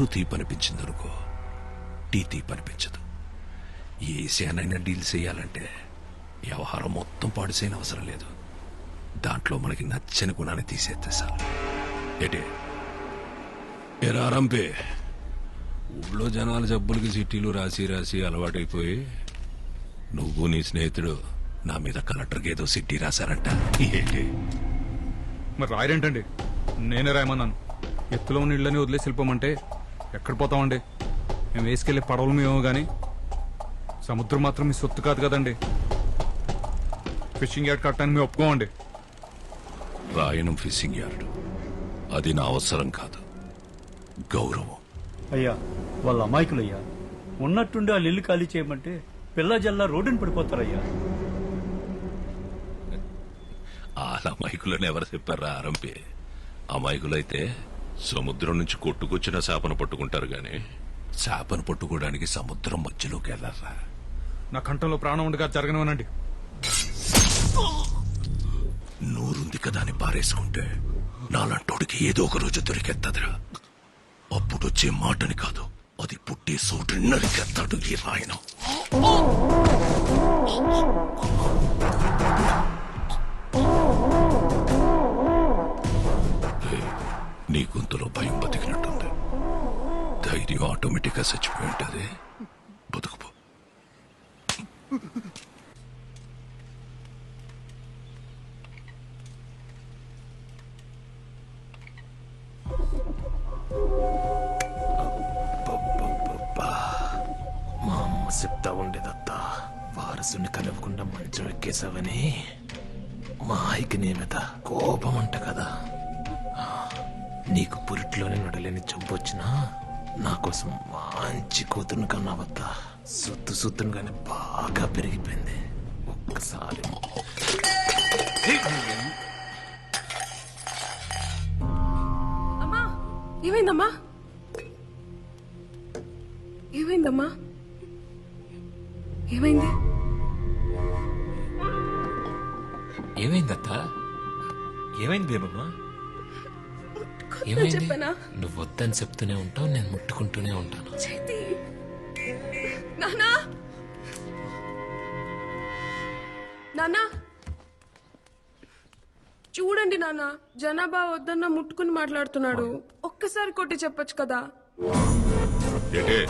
నోరు తీపనిపించింది అనుకో టీ తీపనిపించదు. ఏ ఏసియానైనా డీల్ చేయాలంటే వ్యవహారం మొత్తం పాడుసైన అవసరం లేదు. దాంట్లో మనకి నచ్చని గుణాన్ని తీసేస్తే సార్ ఏటే ఎరా రంపే ఊళ్ళో జనాల జబ్బులకి చిట్టీలు రాసి రాసి అలవాటైపోయి నువ్వు నీ స్నేహితుడు నా మీద కలెక్టర్కి ఏదో సిట్టి రాశారంట. ఏంటి? మరి రాయరేంటండి? నేనే రాయమన్నాను. ఎత్తులో ఉన్న ఇళ్ళని వదిలేసి వెళ్ళిపోమంటే ఎక్కడ పోతామండి? మేము వేసుకెళ్ళే పడవలు మేము గాని సముద్రం మాత్రం మీ సొత్తు కాదు కదండి. ఫిషింగ్ యార్డ్ కట్టడానికి మేము ఒప్పుకోమండి. రాయనం ఫిషింగ్ యార్డ్. అది నా అవసరం కాదు. గౌరవం. అయ్యా వాళ్ళ అమాయకులయ్యా. ఉన్నట్టుండి వాళ్ళు ఇల్లు ఖాళీ చేయమంటే పిల్ల జల్లా రోడ్డుని పడిపోతారయ్యా. ఆ అమాయకులని ఎవరు చెప్పారా ఆరంపే? అమాయకులైతే సముద్రం నుంచి కొట్టుకొచ్చిన చేపను పట్టుకుంటారు గాని. చేపను పట్టుకోవడానికి సముద్రం మధ్యలోకి వెళ్ళారా? నా కంఠంలో ప్రాణం ఉండగా జరగనివనండి నోరుంది కదా అని పారేసుకుంటే నాలంటోడికి ఏదో ఒక రోజు దొరికెత్తదిరా. అప్పుడు వచ్చే మాటని కాదు అది పుట్టే చోటు నరికెత్తాడు ఈ రాయనం. నీ గొంతులో భయం బతికినట్టుంది. ధైర్యం ఆటోమేటిక్గా చచ్చిపోయి ఉంటుంది. బతుకుపో. మా అమ్మ చెప్తా ఉండేదత్తా. వారసుని కలవకుండా మంచం ఎక్కేసావని మా ఆయికి నీ కోపం అంట కదా. నీకు పురిట్లోనే నడలేని జబ్బు వచ్చినా నా కోసం మంచి కూతురుని కన్నావత్తా సుత్తు సుత్తునుగానే బాగా పెరిగిపోయింది. ఒక్కసారి. అమ్మా ఏమైందమ్మా? ఏమైందమ్మా? ఏమైంది? ఏమైందత్తా? ఏమైంది బేబమ్మా? చెప్పనా? నువ్వు వద్దని చెప్తూనే ఉంటావు నేను ముట్టుకుంటూనే ఉంటాను. చేతి నానా! నానా! చూడండి నాన్న జనాభా వద్దన్న ముట్టుకుని మాట్లాడుతున్నాడు. ఒక్కసారి కొట్టి చెప్పొచ్చు కదా? ఏటే?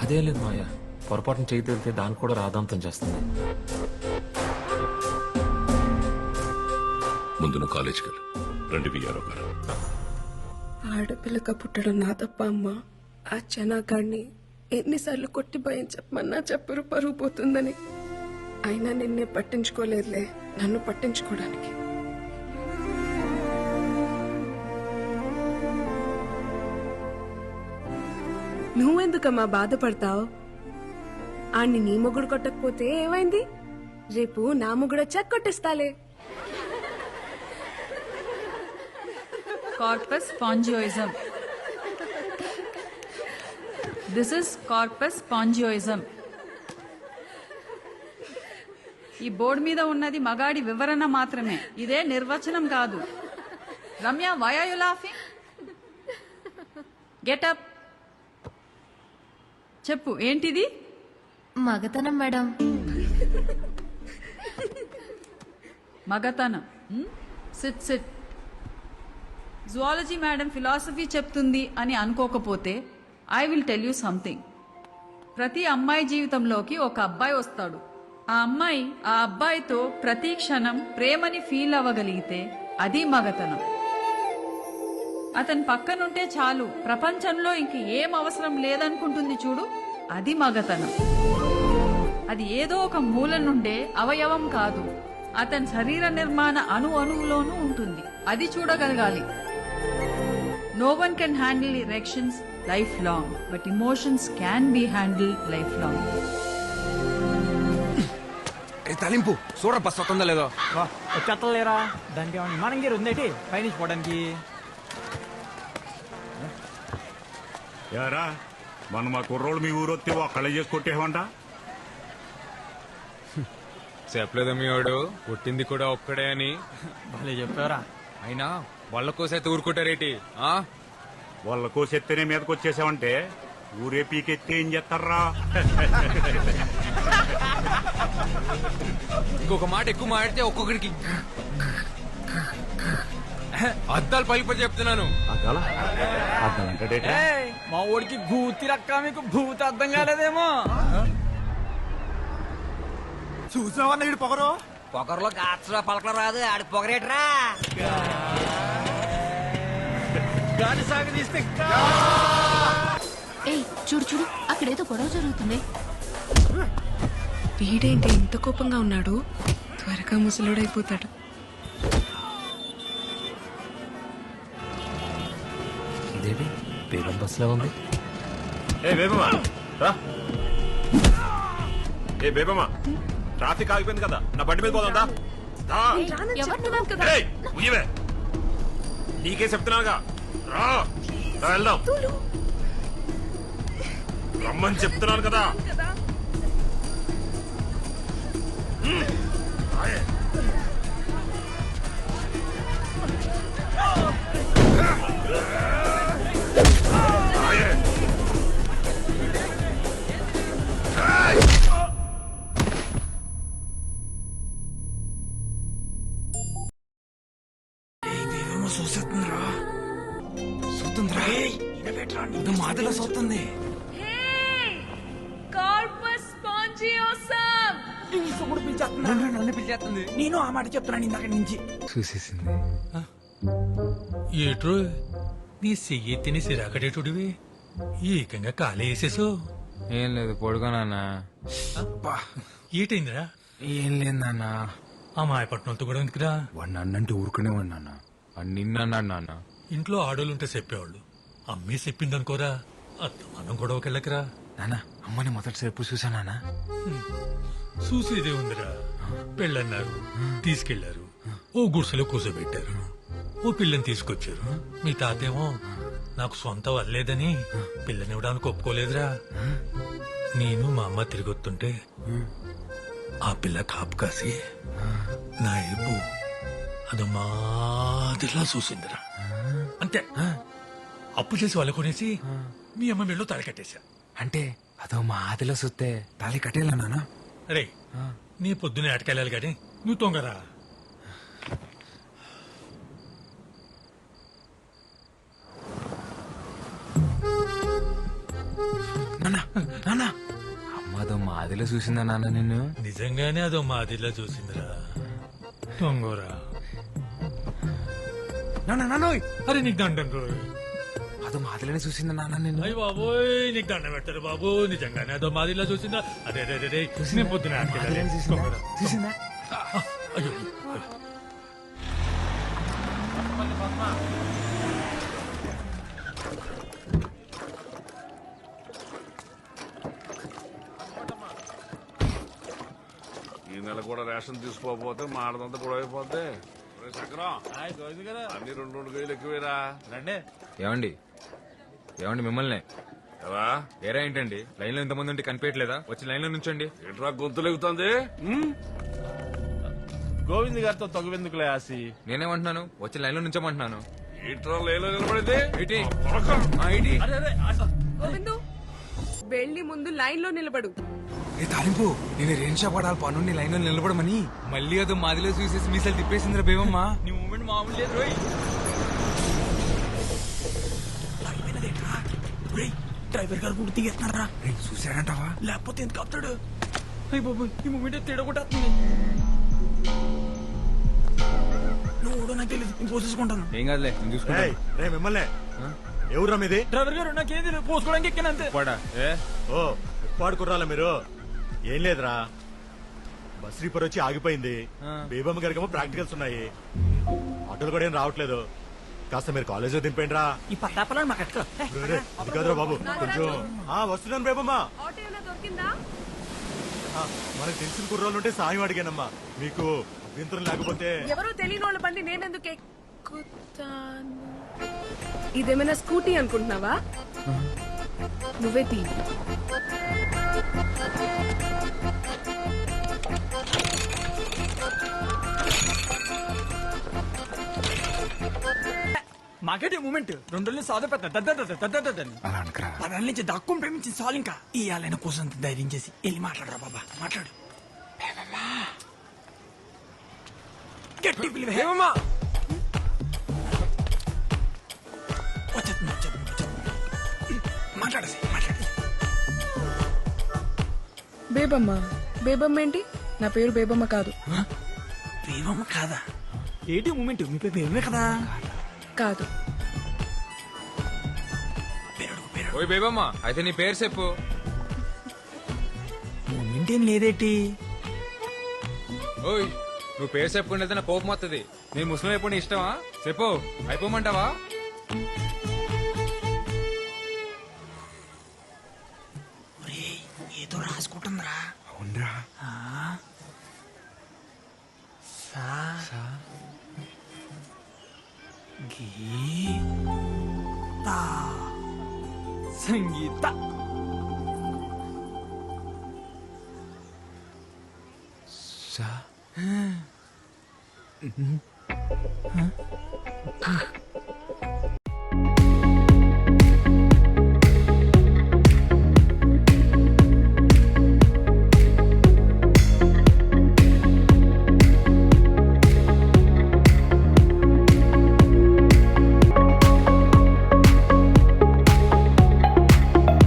అదే లేదు మాయా. పొరపాటున చేయి వెళ్తే దాన్ని కూడా రాదాంతం చేస్తుంది. ముందు నువ్వు కాలేజీకి వెళ్ళు. రండి విఆర్ఓ గారు. ఆడపిల్లక పుట్టడం నా తప్ప అమ్మ. ఆ జనాగాడిని ఎన్నిసార్లు కొట్టి భయం చెప్పమన్నా చెప్పరు పరుగు పోతుందని. అయినా నిన్నే పట్టించుకోలేదులే నన్ను పట్టించుకోవడానికి నువ్వెందుకమ్మా బాధపడతావు? ఆణ్ణి నీ మొగుడు కొట్టకపోతే ఏమైంది? రేపు నా మొగుడు వచ్చాక కొట్టేస్తాలే. Corpus spongiosum. This is corpus spongiosum. ఈ బోర్డు మీద ఉన్నది మగాడి వివరణ మాత్రమే. ఇదే నిర్వచనం కాదు. Ramya why are you laughing get up చెప్పు ఏంటిది? మగతనం మేడం. మగతనం. Sit sit zoology madam philosophy చెప్తుంది అని అనుకోకపోతే I will tell you something ప్రతి అమ్మాయి జీవితంలోకి ఒక అబ్బాయి వస్తాడు. ఆ అమ్మాయి ఆ అబ్బాయితో ప్రతి క్షణం ప్రేమని ఫీల్ అవ్వగలిగితే అది మగతనం. అతని పక్కనుంటే చాలు ప్రపంచంలో ఇంక ఏం అవసరం లేదనుకుంటుంది చూడు అది మగతనం. అది ఏదో ఒక మూల నుండే అవయవం కాదు అతని శరీర నిర్మాణ అణు అణువులోనూ ఉంటుంది అది చూడగలగాలి. No one can handle erections life long but emotions can be handle life long ఏ తలింపు. చూడ బస్ వస్తుందో లేదో. వచ్చేస్తలేరా? దానికి ఏమన్నా విమానం గేరు ఉందేటి? పైనుంచి పోవడానికి. యారా మన మా కుర్రోళ్ళు మీ ఊరొత్తి ఒక్కళ్ళే చేసి కొట్టేవంట? చెప్పలేదు మీ వాడు? పుట్టింది కూడా ఒక్కడే అని. భలే చెప్పారా అయినా వాళ్ళ కోసైతే ఊరుకుంటారేటి ఆ? వాళ్ళ కోసెత్తేనే మీదకి వచ్చేసావంటే ఊరే పీకెత్తే ఏం చేస్తారా ఇంకొక మాట ఎక్కువ మాడితే ఒక్కొక్కడికి అద్దాలు పలిపడి చెప్తున్నాను. మా ఊడికి భూతి రక్క మీకు భూతి అర్థం కాలేదేమో. చూసావన్న ఇటు పొగరు? పొగర్లో గాచరా పలకలు రాదు ఆడి పొగరేట్రా. ఏయ్ చూడు చూడు. అక్కడేదో గొడవ జరుగుతుంది. వీడేంటి ఇంత కోపంగా ఉన్నాడు? త్వరగా ముసలుడైపోతాడు. ఇదేంటి? బేగం బస్సులో ఉంది? ఏ బేబమ్మా రా. ఏ బేబమ్మా ట్రాఫిక్ ఆగిపోయింది కదా. నా బండి మీద పోదా ఎవరు నువ్వు? ఉయ్యవే. నీకే రా, వెళ్దాం. రమ్మని చెప్తున్నాను కదా. Corpus spongiosum. నేను ఆ మాట చెప్తున్నాను ఇందాక నుంచి. చూసేసింది. ఏట్రో? నీ చెయ్యి తిని సిరాకడేటుడివి. ఏకంగా కాలే వేసేసో ఏం లేదు పడుకోనన్నా ఏటైందిరా? ఏం లేదు నాన్న. ఆ మాయపట్నంతో కూడా ఎందుకురా? వాడిని అన్నంటే ఊరుకునే వాడిని నాన్న. వాడు నిన్నన్నాడు నాన్న. ఇంట్లో ఆడోళ్ళుంటే చెప్పేవాళ్ళు. అమ్మే చెప్పిందనుకోరా. అత్త మనం గొడవకెళ్ళకరా నాన్న అమ్మని చూసా నాన్న చూసేదే ఉందిరా. పెళ్ళన్నారు తీసుకెళ్ళారు ఓ గుడిసెలో కూర్చోబెట్టారు. ఓ పిల్లని తీసుకొచ్చారు. మీ తాతేమో నాకు సొంత వల్లేదని పిల్లనివ్వడానికి ఒప్పుకోలేదురా. నేను మా అమ్మ తిరిగి వస్తుంటే ఆ పిల్ల కాపు కాసి నా ఏపు అది మాదిరిలా చూసిందిరా అంతే. అప్పు చేసి వాళ్ళ కొనేసి మీ అమ్మ మెళ్ళు తలకట్టేశా అంటే అదో మా ఆదిలో సుత్తే తాళి కట్టేలా నాన్న రే నీ పొద్దునే అటకెళ్ళాలి గాని నువ్వు తొంగరా? నాన్న నాన్న అమ్మ అదో మా ఆదిలో చూసిందా నాన్న నిన్ను? నిజంగానే అదో మాదిరిలా చూసిందిరా. తొంగోరా? నాన్న నాన్నోయ్ అరే నీకు దండం రోయ్. అదో మా ఆదిలోనే చూసిందా నాన్న నిన్ను. అయ్యి బాబోయ్ నీకు దండం పెట్టరు బాబు నిజంగానే అదో మాదిరిలా చూసిందా? అదే అదే అదే నేను పొద్దునే చూసిందా? అయ్యో ఈ నెల కూడా రేషన్ తీసుకోకపోతే మాడదంతా కూడా అయిపోద్ది. ఒరేయ్ చక్రం అన్ని రెండు రెండు కేజీలు ఎక్కువేరా. ఏమండి? ఏమండి మిమ్మల్ని? ఎలా ఏరా ఏంటండి? లైన్లో ఇంతమంది ఉంటే కనిపించట్లేదా? వచ్చి లైన్లో నుంచండి. ఏంట్రా గొంతులు ఎగుతుంది గోవింద్ గారితో తగువెందుకులే ఆసి? నేనేమంటున్నాను? వచ్చి లైన్లో నుంచోమంటున్నాను. ఏంట్రా లేలో నిలబడింది? ఏంటి త్వరగా. ఆ, ఏంటి గోవిందు వెళ్ళి ముందు లైన్లో నిలబడు. ఏ తాలింపు నేను రేంషా పడాలి పనుండి లైన్లో నిలబడమని మళ్ళీ అదో మాదిలో చూసేసి మీసాలు తిప్పేసిందిరా బేవమ్మా నీ మూమెంట్ మామూలు లేదు రోయ్. డ్రైవర్ గారు కూడా తీస్తున్నారా రేయ్, చూశాడంటావా లేకపోతే ఎందుకు ఆపుతాడు? అయ్యి బాబు ఈ మూమెంట్ తేడగొట్టేస్తుంది నువ్వు కూడా నాకు తెలియదు నేను పోసేసుకుంటాను ఏం కాదులే నేను చూసుకుంటాను. మిమ్మల్ని. ఎవరా మీది? డ్రైవర్ గారు నాకేం తెలియదు పోసుకోవడానికి ఎక్కినంతే పడా ఏ? ఓ పాడుకుర్రాలా మీరు. ఏం లేదురా. బస్ రీపర్ వచ్చి ఆగిపోయింది. బేబమ్మ గారికేమో ప్రాక్టికల్స్ ఉన్నాయి. ఆటోలు కూడా ఏం రావట్లేదు. కాస్త మీరు కాలేజ్ దింపండి రా ఈ పట్టాపలని మాకు అది కాదురా బాబు కొంచెం ఆ వస్తున్నాను బేబమ్మ మనకు తెలిసిన కుర్రోళ్ళు ఉంటే సాయం అడిగానమ్మా. మీకు అభ్యంతరం లేకపోతే ఎవరో తెలియని వాళ్ళ బండి నేనెందుకు ఎక్కుతాను? ఇదేమైనా స్కూటీ అనుకుంటున్నావా? నువ్వే తీ మాకేటి మూమెంట్? రెండు రోజులు సాధు పెద్ద అలా అనకరా. పదాల నుంచి దాక్కుని ప్రేమించిన సాల్ ఇంకా. ఇయ్యాలైన కోసం ధైర్యం చేసి వెళ్ళి మాట్లాడరా బాబా. మాట్లాడు. బేబమ్మా. గట్టి పిలివే. వచ్చేస్తుంది, వచ్చేస్తుంది, వచ్చేస్తుంది. మాట్లాడేసి మాట్లాడేసి బేబమ్మ. బేబమ్మ ఏంటి? నా పేరు బేబమ్మ కాదు. బేబమ్మ కాదా? ఏంటి మూమెంట్? మీ పేరు బేబమే కదా? కాదు. పేరు పేరు ఓయ్ బేబమ్మ అయితే నీ పేరు చెప్పు. ఏం లేదేటి? ఓయ్ నువ్వు పేరు చెప్పుకుంటే నా కోపం వస్తుంది నీ ముస్లిం ఎప్పుడు నీ ఇష్టమా? చెప్పు అయిపోమంటావా? ఒరేయ్, ఏదో రాసుకుంటుందిరా. అవునరా. సా. గీ తా సంగీత సా